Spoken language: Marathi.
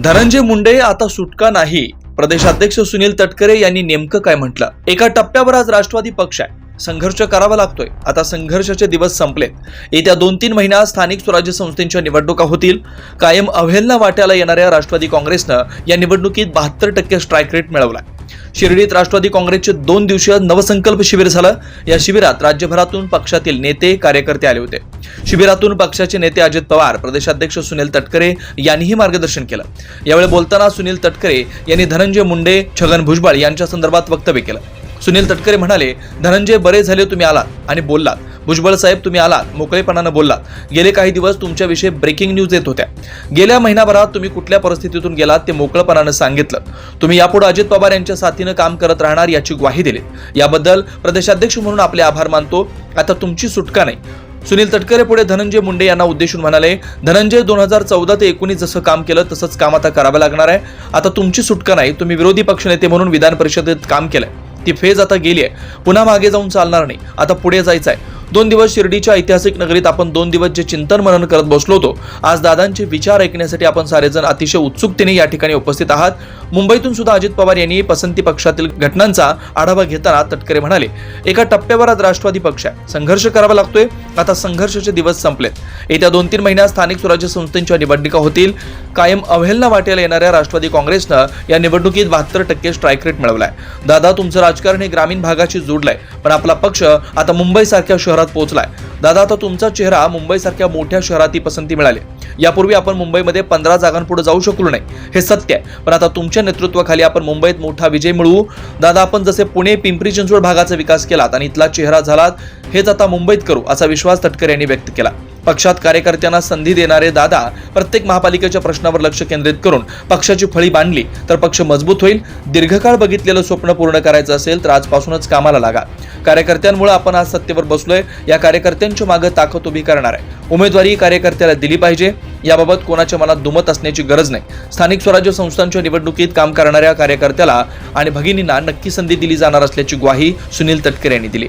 धनंजय मुंडे आता सुटका नाही. प्रदेशाध्यक्ष सुनील तटकरे यांनी नेमकं काय म्हटलं? एका टप्प्यावर आज राष्ट्रवादी पक्ष आहे. संघर्ष करावा लागतोय. आता संघर्षाचे दिवस संपलेत. येत्या दोन तीन महिन्यात स्थानिक स्वराज्य संस्थेच्या निवडणुका होतील. कायम अवहेलना वाट्याला येणाऱ्या राष्ट्रवादी काँग्रेसनं या निवडणुकीत बहात्तर टक्के स्ट्राईक रेट मिळवलाय. शिर्डीत राष्ट्रवादी काँग्रेसचे दोन दिवसीय नवसंकल्प शिबिर झालं. या शिबिरात राज्यभरातून पक्षातील नेते कार्यकर्ते आले होते. शिबिरातून पक्षाचे नेते अजित पवार प्रदेशाध्यक्ष सुनील तटकरे यांनीही मार्गदर्शन केलं. यावेळी बोलताना सुनील तटकरे यांनी धनंजय मुंडे छगन भुजबळ यांच्या संदर्भात वक्तव्य केलं. सुनील तटकरे म्हणाले धनंजय बरे झाले तुम्ही आलात आणि बोललात. भुजबळ साहेब तुम्ही आलात. मोकळेपणानं बोललात. गेले काही दिवस तुमच्याविषयी ब्रेकिंग न्यूज येत होत्या. गेल्या महिनाभरात तुम्ही कुठल्या परिस्थितीतून गेलात ते मोकळपणानं सांगितलं. तुम्ही यापुढे अजित पवार यांच्या साथीनं काम करत राहणार याची ग्वाही दिली. याबद्दल प्रदेशाध्यक्ष म्हणून आपले आभार मानतो. आता तुमची सुटका नाही. सुनील तटकरे पुढे धनंजय मुंडे यांना उद्देशून म्हणाले धनंजय दोन हजार चौदा ते एकोणीस जसं काम केलं तसंच काम आता करावं लागणार आहे. आता तुमची सुटका नाही. तुम्ही विरोधी पक्षनेते म्हणून विधान परिषदेत काम केलंय. ती फेज आता गेली आहे. पुन्हा मागे जाऊन चालणार नाही. आता पुढे जायचं आहे. दोन दिवस शिर्डीच्या ऐतिहासिक नगरीत आपण दोन दिवस जे चिंतन मनन करत बसलो होतो आज दादांचे विचार ऐकण्यासाठी आपण सारेजण अतिशय उत्सुकतेने या ठिकाणी उपस्थित आहात. मुंबईतून सुद्धा अजित पवार यांनी पसंती पक्षातील घटनांचा आढावा घेताना तटकरे म्हणाले एका टप्प्यावर आज राष्ट्रवादी पक्ष आहे. संघर्ष करावा लागतोय. आता संघर्षाचे दिवस संपलेत. येत्या दोन तीन महिन्यात स्थानिक स्वराज्य संस्थेच्या निवडणुका होतील. कायम अवहेलना वाटेला येणाऱ्या राष्ट्रवादी काँग्रेसनं या निवडणुकीत बहात्तर टक्के स्ट्राईक रेट मिळवलाय. दादा तुमचं राजकारण हे ग्रामीण भागाशी जोडलंय पण आपला पक्ष आता मुंबईसारख्या शहरात पोहोचलाय. दादा आता तुमचा चेहरा मुंबईसारख्या मोठ्या शहरात पसंती मिळाली. यापूर्वी आपण मुंबईमध्ये पंधरा जागांपुढे जाऊ शकलो नाही. हे सत्य आहे. पण आता तुमच्या नेतृत्वाखाली आपण मुंबईत मोठा विजय मिळवू. दादा आपण जसे पुणे पिंपरी चिंचवड भागाचा विकास केलात आणि इथला चेहरा झालात हेच आता मुंबईत करू असा विश्वास तटकरे यांनी व्यक्त केला. पक्षात कार्यकर्त्यांना संधी देणारे दादा प्रत्येक महापालिकेच्या प्रश्नावर लक्ष केंद्रित करून पक्षाची फळी बांधली तर पक्ष मजबूत होईल. दीर्घकाळ बघितलेलं स्वप्न पूर्ण करायचं असेल तर आजपासूनच कामाला लागा. कार्यकर्त्यांमुळे आपण आज सत्तेवर बसलोय. या कार्यकर्त्यांच्या मागे ताकद उभी करणार आहे. उमेदवारी कार्यकर्त्याला दिली पाहिजे. याबाबत कोणाच्या मनात दुमत असण्याची गरज नाही. स्थानिक स्वराज्य संस्थांच्या निवडणुकीत काम करणाऱ्या कार्यकर्त्याला आणि भगिनींना नक्की संधी दिली जाणार असल्याची ग्वाही सुनील तटकरे यांनी दिली.